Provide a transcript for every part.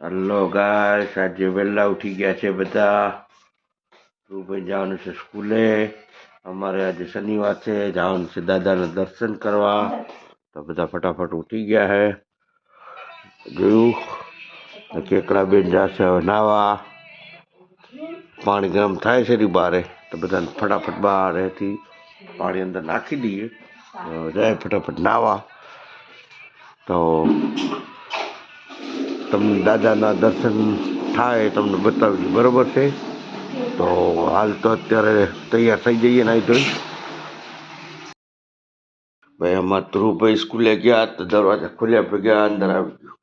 Hello ગાય આજે વહેલા ઉઠી ગયા છે બધા. ધ્રુવભાઈ જવાનું છે સ્કૂલે. અમારે આજે શનિવાર છે. જવાનું છે દાદાના દર્શન કરવા. તો બધા ફટાફટ ઉઠી ગયા છે જોયું? તો કેકડા બેન જશે હવે નાવા. પાણી ગરમ થાય છે રી બારે. તો બધાને ફટાફટ બહારથી પાણી અંદર નાખી દઈએ. જાય ફટાફટ નાવા. તો તમને દાદાના દર્શન થાય તમને બતાવી બરોબર છે? તો હાલ તો અત્યારે તૈયાર થઈ જઈએ નાઈ ધોઈ. ભાઈ, અમાર ધ્રુવભાઈ સ્કૂલે ગયા તો દરવાજા ખુલ્યા ભેગા અંદર આવી ગયું.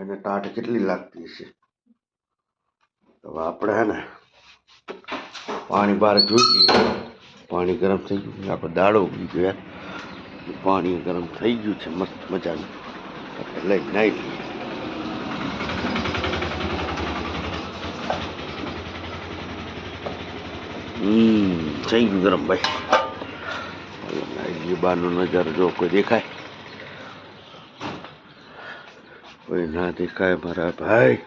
એને ટાટ કેટલી લાગતી હશે? તો આપણે હે ને પાણી બહાર જોઈ ગયું પાણી ગરમ થઈ ગયું આપણે દાડો ઉગી ગયો. પાણી ગરમ થઈ ગયું છે. મસ્ત મજાનું. એટલે લઈ નાઈ લઈએ. થઈ ગયું ગરમ ભાઈ. હવે નજારો જો કોઈ દેખાય. કોઈ ના દેખાય મારા ભાઈ.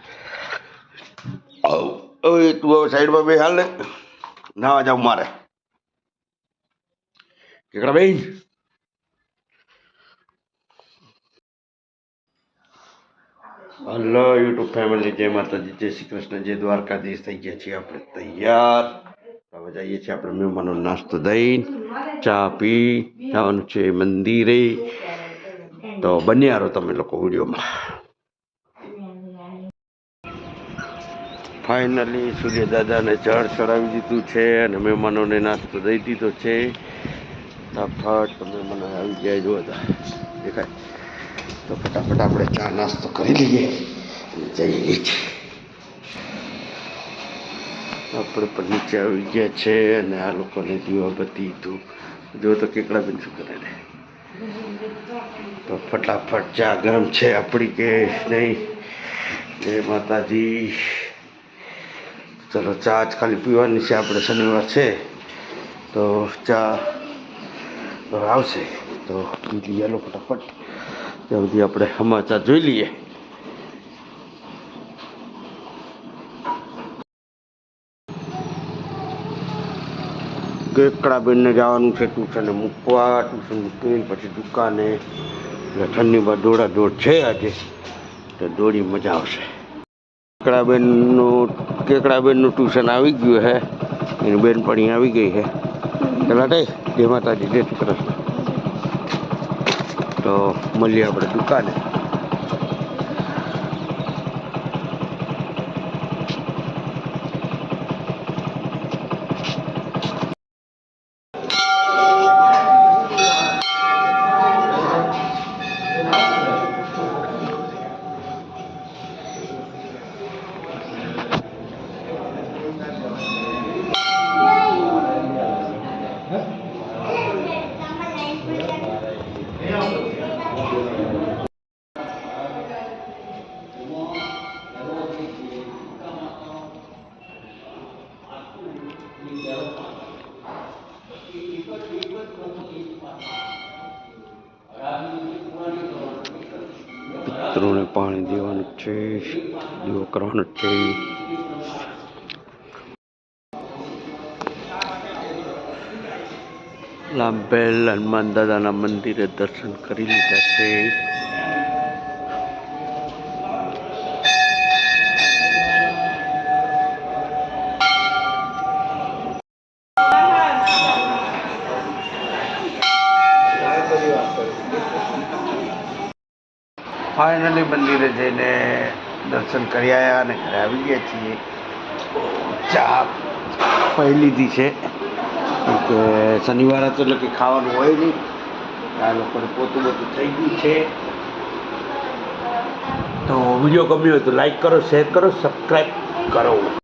આવ તું હવે સાઈડમાં બે હાલ ને. નાવા જાવ મારે. કેકડા બેન હલો યુટ્યુબ ફેમિલી જય માતાજી, જય શ્રી કૃષ્ણ. જય દ્વારકાધીશ. થઈ ગયા છીએ આપણે તૈયાર. હવે જઈએ છીએ આપણે મહેમાનો નાસ્તો દઈને. ચા પી. જવાનું છે મંદિરે. તો બન્યા રહો તમે લોકો વિડીયોમાં. ફાઇનલી સૂર્ય દાદાને જળ ચડાવી દીધું છે અને મહેમાનોને નાસ્તો દઈ દીધો છે. ફટ મહેમાનો આવી ગયા જો હતા દેખાય. તો ફટાફટ આપણે ચા નાસ્તો કરી લઈએ જઈએ છીએ આપણે પણ નીચે આવી ગયા છે અને આ લોકોને દીવાબત્તી ધૂપ. જો તો કેકડા બેન શું કરે તો ફટાફટ ચા ગરમ છે આપણી કે નહીં? જય માતાજી. ચલો ચા જ ખાલી પીવાની છે, આપણે શનિવાર છે. તો ચા આવશે. તો પી લઈએ ફટાફટ. ત્યાં સુધી આપણે સમાચાર જોઈ લઈએ. કેકડાબેનને જવાનું છે ટ્યુશને મૂકવા. ટ્યુશન મૂકીને પછી દુકાને. એટલે ઠંડીમાં દોડા દોડ છે આજે. તો દોડી મજા આવશે. કેકડાબેનનું કેકડાબેનનું ટ્યુશન આવી ગયું છે એની બેનપણી આવી ગઈ છે તે જય માતાજી, જય શ્રી તો મળીએ આપણે દુકાને પિતૃને પાણી દેવાનું છે, દીવો કરવાનો છે. લાંબેલ હનુમાન દાદાના મંદિરે દર્શન કરી લીધા છે. ફાઇનલી મંદિરે જઈને દર્શન કરી આવ્યા અને ઘરે આવી ગયા છીએ. ચા પી લીધી છે. કે શનિવાર હતો એટલે કે ખાવાનું હોય નહીં. આ લોકોને પોતું બધું થઈ ગયું છે. તો વીડિયો ગમ્યો હોય તો લાઈક કરો, શેર કરો સબસ્ક્રાઈબ કરો.